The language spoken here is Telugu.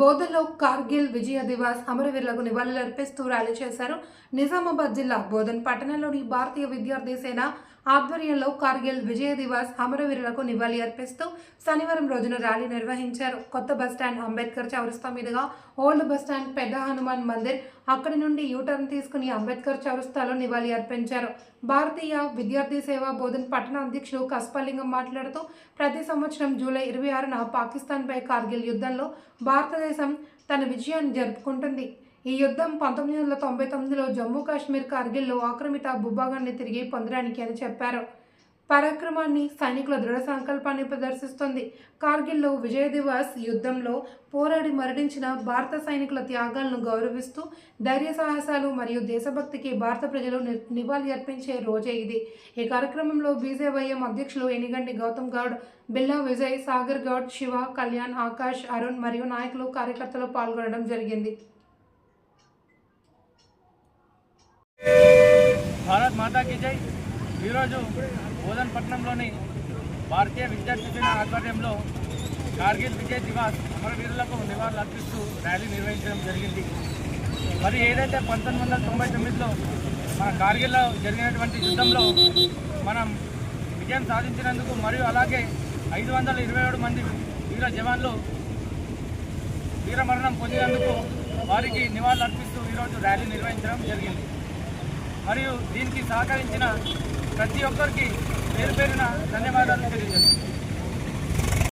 బోధలో కార్గిల్ విజయ దివాస్ అమరవీరులకు నివాళులర్పిస్తూ ర్యాలీ చేశారు. నిజామాబాద్ జిల్లా బోధన్ పట్టణంలోని భారతీయ విద్యార్థి సేన ఆధ్వర్యంలో కార్గిల్ విజయ దివాస్ అమరవీరులకు నివాళి అర్పిస్తూ శనివారం రోజున ర్యాలీ నిర్వహించారు. కొత్త బస్టాండ్ అంబేద్కర్ చౌరస్తా మీదుగా ఓల్డ్ బస్టాండ్ పెద్ద హనుమాన్ మందిర్ అక్కడి నుండి యూటర్న్ తీసుకుని అంబేద్కర్ చౌరస్తాలో నివాళి అర్పించారు. భారతీయ విద్యార్థి సేవా బోధన్ పట్టణ అధ్యక్షుడు కస్పలింగం మాట్లాడుతూ ప్రతి సంవత్సరం జూలై ఇరవై ఆరున పాకిస్తాన్పై కార్గిల్ యుద్ధంలో భారతదేశం తన విజయాన్ని జరుపుకుంటుంది. ఈ యుద్ధం పంతొమ్మిది వందల తొంభై తొమ్మిదిలో జమ్మూ కాశ్మీర్ కార్గిల్లో ఆక్రమిత భూభాగాన్ని తిరిగి పొందడానికి అని చెప్పారు. పరాక్రమాన్ని సైనికుల దృఢ సంకల్పాన్ని ప్రదర్శిస్తుంది. కార్గిల్లో విజయ దివాస్ యుద్ధంలో పోరాడి మరణించిన భారత సైనికుల త్యాగాలను గౌరవిస్తూ ధైర్య సాహసాలు మరియు దేశభక్తికి భారత ప్రజలు ని- నివాళి అర్పించే రోజే ఇది. ఈ కార్యక్రమంలో బీజేవైఎం అధ్యక్షులు ఎనిగండి గౌతమ్ గౌడ్ బిల్లా విజయ్ సాగర్ గౌడ్ శివ కళ్యాణ్ ఆకాష్ అరుణ్ మరియు నాయకులు కార్యకర్తలు పాల్గొనడం జరిగింది. భారత్ మాతా కీ జై. ఈరోజు బోధనపట్నంలోని భారతీయ విద్యార్థి సేన ఆధ్వర్యంలో కార్గిల్ విజయ్ దివాస్ అమరవీరులకు నివాళులు అర్పిస్తూ ర్యాలీ నిర్వహించడం జరిగింది. మరి ఏదైతే పంతొమ్మిది వందల తొంభై తొమ్మిదిలో మన కార్గిల్లో జరిగినటువంటి యుద్ధంలో మనం విజయం సాధించినందుకు మరియు అలాగే ఐదు వందల ఇరవై ఏడు మంది వీర జవాన్లు వీరమరణం పొందినందుకు వారికి నివాళులు అర్పిస్తూ ఈరోజు ర్యాలీ నిర్వహించడం జరిగింది. మరియు దీనికి సహకరించిన ప్రతి ఒక్కరికి పేరు పేరున ధన్యవాదాలు తెలియజేస్తున్నాను.